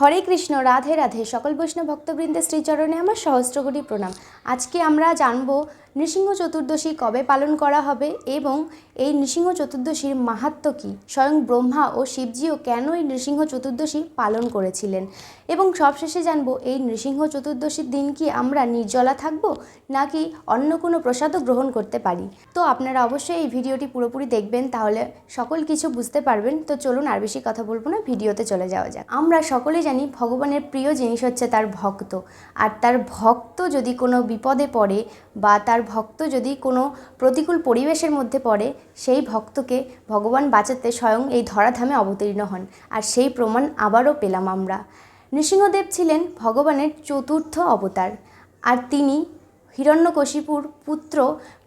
হরে কৃষ্ণ রাধে রাধে। সকল বৈষ্ণব ভক্তবৃন্দের শ্রীচরণে আমার সহস্রগুলি প্রণাম। আজকে আমরা জানব নৃসিংহ চতুর্দশী কবে পালন করা হবে এবং এই নৃসিংহ চতুর্দশীর মাহাত্ম্য কী? স্বয়ং ব্রহ্মা ও শিবজিও কেন এই নৃসিংহ চতুর্দশী পালন করেছিলেন? এবং সবশেষে জানব, এই নৃসিংহ চতুর্দশীর দিন কি আমরা নির্জলা থাকব নাকি অন্য কোনো প্রসাদও গ্রহণ করতে পারি? তো আপনারা অবশ্যই এই ভিডিওটি পুরোপুরি দেখবেন, তাহলে সকল কিছু বুঝতে পারবেন। তো চলুন আর বেশি কথা বলব না, ভিডিওতে চলে যাওয়া যাক। আমরা সকলেই জানি ভগবানের প্রিয় জিনিস হচ্ছে তার ভক্ত। আর তার ভক্ত যদি কোনো বিপদে পড়ে বা তার ভক্ত যদি কোনো প্রতিকূল পরিবেশের মধ্যে পড়ে, সেই ভক্তকে ভগবান বাঁচাতে স্বয়ং এই ধরাধামে অবতীর্ণ হন। আর সেই প্রমাণ আবারও পেলাম আমরা। নৃসিংহদেব ছিলেন ভগবানের চতুর্থ অবতার। আর তিনি হিরণ্যকশিপুর পুত্র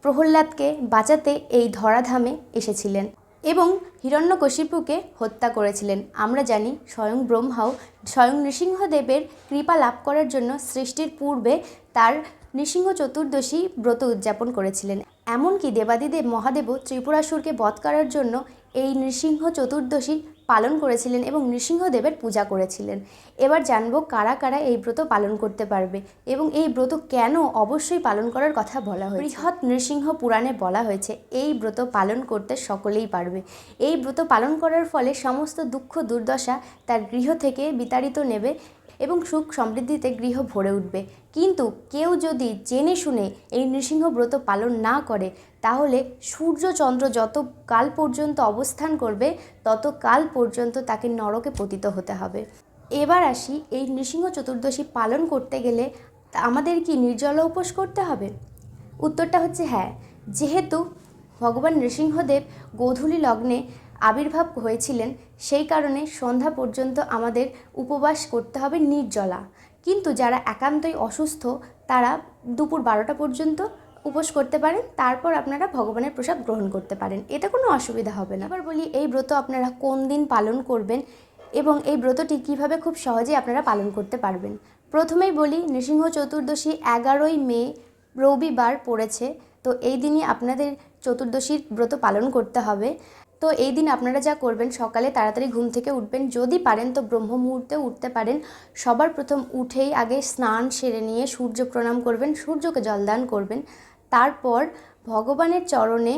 প্রহ্লাদকে বাঁচাতে এই ধরাধামে এসেছিলেন এবং হিরণ্যকশিপুকে হত্যা করেছিলেন। আমরা জানি স্বয়ং ব্রহ্মাও স্বয়ং নৃসিংহদেবের কৃপা লাভ করার জন্য সৃষ্টির পূর্বে তার নৃসিংহ চতুর্দশী ব্রত উদযাপন করেছিলেন। এমনকি দেবাদিদেব মহাদেবও ত্রিপুরাসুরকে বধ করার জন্য এই নৃসিংহ চতুর্দশী পালন করেছিলেন এবং নৃসিংহদেবের পূজা করেছিলেন। এবার জানব কারা কারা এই ব্রত পালন করতে পারবে এবং এই ব্রত কেন অবশ্যই পালন করার কথা বলা হয়েছে। বৃহৎ নৃসিংহ পুরাণে বলা হয়েছে, এই ব্রত পালন করতে সকলেই পারবে। এই ব্রত পালন করার ফলে সমস্ত দুঃখ দুর্দশা তার গৃহ থেকে বিতাড়িত নেবে এবং সুখ সমৃদ্ধিতে গৃহ ভরে উঠবে। কিন্তু কেউ যদি জেনে শুনে এই নৃসিংহ ব্রত পালন না করে, তাহলে সূর্য চন্দ্র যত কাল পর্যন্ত অবস্থান করবে, তত কাল পর্যন্ত তাকে নরকে পতিত হতে হবে। এবার আসি এই নৃসিংহ চতুর্দশী পালন করতে গেলে আমাদের কি নির্জল উপোস করতে হবে? উত্তরটা হচ্ছে হ্যাঁ। যেহেতু ভগবান নৃসিংহদেব গোধূলি লগ্নে আবির্ভাব হয়েছিলেন, সেই কারণে সন্ধ্যা পর্যন্ত আমাদের উপবাস করতে হবে নির্জলা। কিন্তু যারা একান্তই অসুস্থ, তারা দুপুর বারোটা পর্যন্ত উপোস করতে পারেন, তারপর আপনারা ভগবানের প্রসাদ গ্রহণ করতে পারেন। এতে কোনো অসুবিধা হবে না। এবার বলি, এই ব্রত আপনারা কোন দিন পালন করবেন এবং এই ব্রতটি কীভাবে খুব সহজেই আপনারা পালন করতে পারবেন? প্রথমেই বলি, নৃসিংহ চতুর্দশী এগারোই মে রবিবার পড়েছে। তো এই দিনই আপনাদের চতুর্দশীর ব্রত পালন করতে হবে। তো এই দিন আপনারা যা করবেন, সকালে তাড়াতাড়ি ঘুম থেকে উঠবেন। যদি পারেন তো ব্রহ্ম মুহূর্তে উঠতে পারেন। সবার প্রথম উঠেই আগে স্নান সেরে নিয়ে সূর্য প্রণাম করবেন, সূর্যকে জলদান করবেন। তারপর ভগবানের চরণে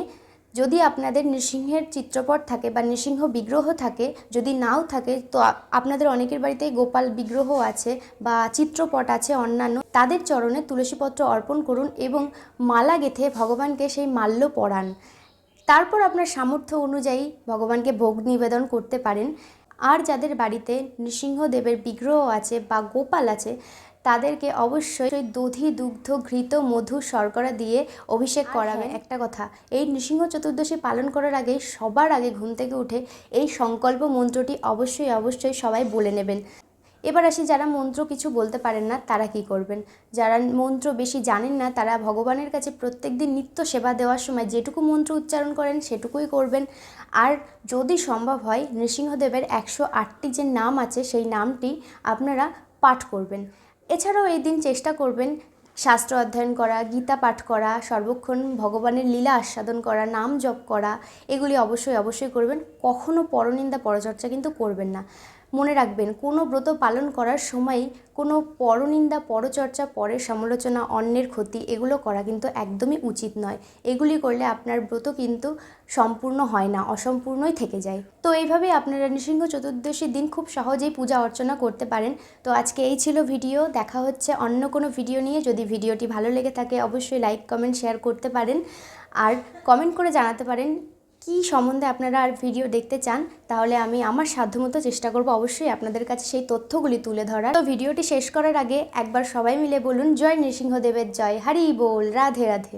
যদি আপনাদের নৃসিংহের চিত্রপট থাকে বা নৃসিংহ বিগ্রহ থাকে, যদি নাও থাকে, তো আপনাদের অনেকের বাড়িতেই গোপাল বিগ্রহ আছে বা চিত্রপট আছে, অন্যান্য। তাদের চরণে তুলসীপত্র অর্পণ করুন এবং মালা গেঁথে ভগবানকে সেই মাল্য পরান। তারপর আপনার সামর্থ্য অনুযায়ী ভগবানকে ভোগ নিবেদন করতে পারেন। আর যাদের বাড়িতে নৃসিংহদেবের বিগ্রহ আছে বা গোপাল আছে তাদেরকে অবশ্যই দধি দুগ্ধ ঘৃত মধু শর্করা দিয়ে অভিষেক করাবেন। একটা কথা এই নৃসিংহ চতুর্দশী পালন করার আগে সবার আগে ঘুম থেকে উঠে এই সংকল্প মন্ত্রটি অবশ্যই অবশ্যই সবাই বলে নেবেন। এবার আসি যারা মন্ত্র কিছু বলতে পারেন না, তারা কি করবেন? যারা মন্ত্র বেশি জানেন না, তারা ভগবানের কাছে প্রত্যেকদিন নিত্য সেবা দেওয়ার সময় যেটুকু মন্ত্র উচ্চারণ করেন, সেটুকুই করবেন। আর যদি সম্ভব হয়, নৃসিংহদেবের একশো আটটি যে নাম আছে, সেই নামটি আপনারা পাঠ করবেন। এছাড়াও এই দিন চেষ্টা করবেন শাস্ত্র অধ্যয়ন করা, গীতা পাঠ করা, সর্বক্ষণ ভগবানের লীলা আস্বাদন করা, নাম জপ করা, এগুলি অবশ্যই অবশ্যই করবেন। কখনও পরনিন্দা, পরচর্চা কিন্তু করবেন না। মনে রাখবেন, কোনো ব্রত পালন করার সময় কোনো পরনিন্দা, পরচর্চা, পরের সমালোচনা, অন্যের ক্ষতি, এগুলো করা কিন্তু একদমই উচিত নয়। এগুলি করলে আপনার ব্রত কিন্তু সম্পূর্ণ হয় না, অসম্পূর্ণই থেকে যায়। তো এইভাবেই আপনারা নৃসিংহ চতুর্দশীর দিন খুব সহজেই পূজা অর্চনা করতে পারেন। তো আজকে এই ছিল ভিডিও, দেখা হচ্ছে অন্য কোনো ভিডিও নিয়ে। যদি ভিডিওটি ভালো লেগে থাকে, অবশ্যই লাইক, কমেন্ট, শেয়ার করতে পারেন। আর কমেন্ট করে জানাতে পারেন কি সম্বন্ধে আপনারা আর ভিডিও দেখতে চান, তাহলে আমি আমার সাধ্যমতো চেষ্টা করব অবশ্যই আপনাদের কাছে সেই তথ্যগুলি তুলে ধরার। তো ভিডিওটি শেষ করার আগে একবার সবাই মিলে বলুন, জয় নৃসিংহদেবের জয়। হারি বল, রাধে রাধে।